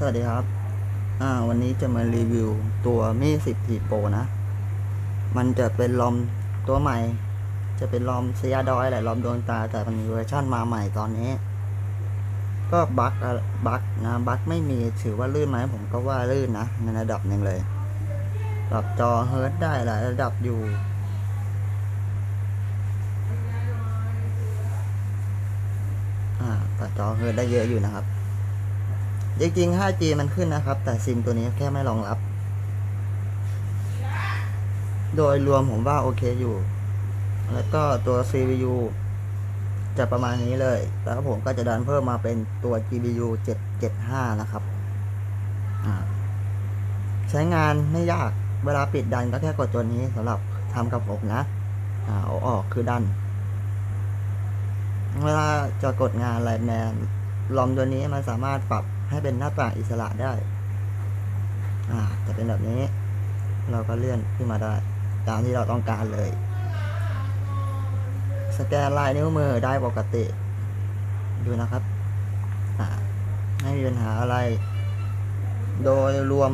สวัสดีครับ อ่า วันนี้จะมารีวิวตัวมี10 T Pro นะ มันจะเป็นลอมตัวใหม่ จะเป็นลอมเซียดอยแหละลอมดวงตา แต่มันมีเวอร์ชั่นมาใหม่ตอนนี้ ก็บั๊กอะบั๊กนะ บั๊กไม่มีถือว่าลื่นไหมผมก็ว่าลื่นนะ ในระดับหนึ่งเลยปรับจอเฮิร์ตได้หลายระดับอยู่อ่าปรับจอเฮิร์ตได้เยอะอยู่นะครับ จริงๆ 5G มันขึ้นนะครับ แต่ซิมตัวนี้แค่ไม่รองรับ โดยรวมผมว่าโอเคอยู่ แล้วก็ตัว CPU จะประมาณนี้เลย แล้วผมก็จะดันเพิ่มมาเป็นตัว GPU 775 นะครับ ใช้งานไม่ยาก เวลาปิดดันก็แค่กดตัวนี้สำหรับทำกับผมนะอ่าเอาออกคือดัน เวลาจะกดงานอะไรแมนลอมตัวนี้มันสามารถปรับ ให้เป็นหน้าต่างอิสระได้อ่าจะเป็นแบบนี้ เราก็เลื่อนขึ้นมาได้ ตามที่เราต้องการเลย สแกนลายนิ้วมือได้ปกติ ดูนะครับอ่าไม่มีปัญหาอะไร โดยรวม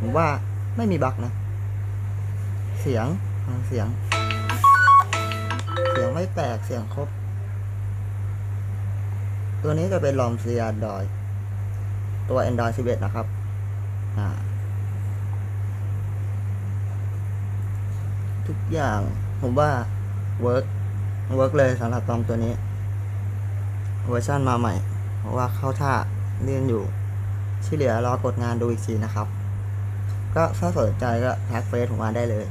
ผมว่าไม่มีบั๊กนะ เสียงฟังเสียง เสียงไม่แตกเสียงครบ ตัวนี้จะเป็นลอมเซียดอย ตัว Android 11 นะครับทุกอย่างผมว่าเวิร์กเวิร์กเลยสำหรับลอมตัวนี้ เวอร์ชันมาใหม่ เพราะว่าเข้าท่าเลื่อนอยู่ ที่เหลือรอกดงานดูอีกทีนะครับ ก็ถ้าสนใจก็ทักเฟซผมมาได้เลย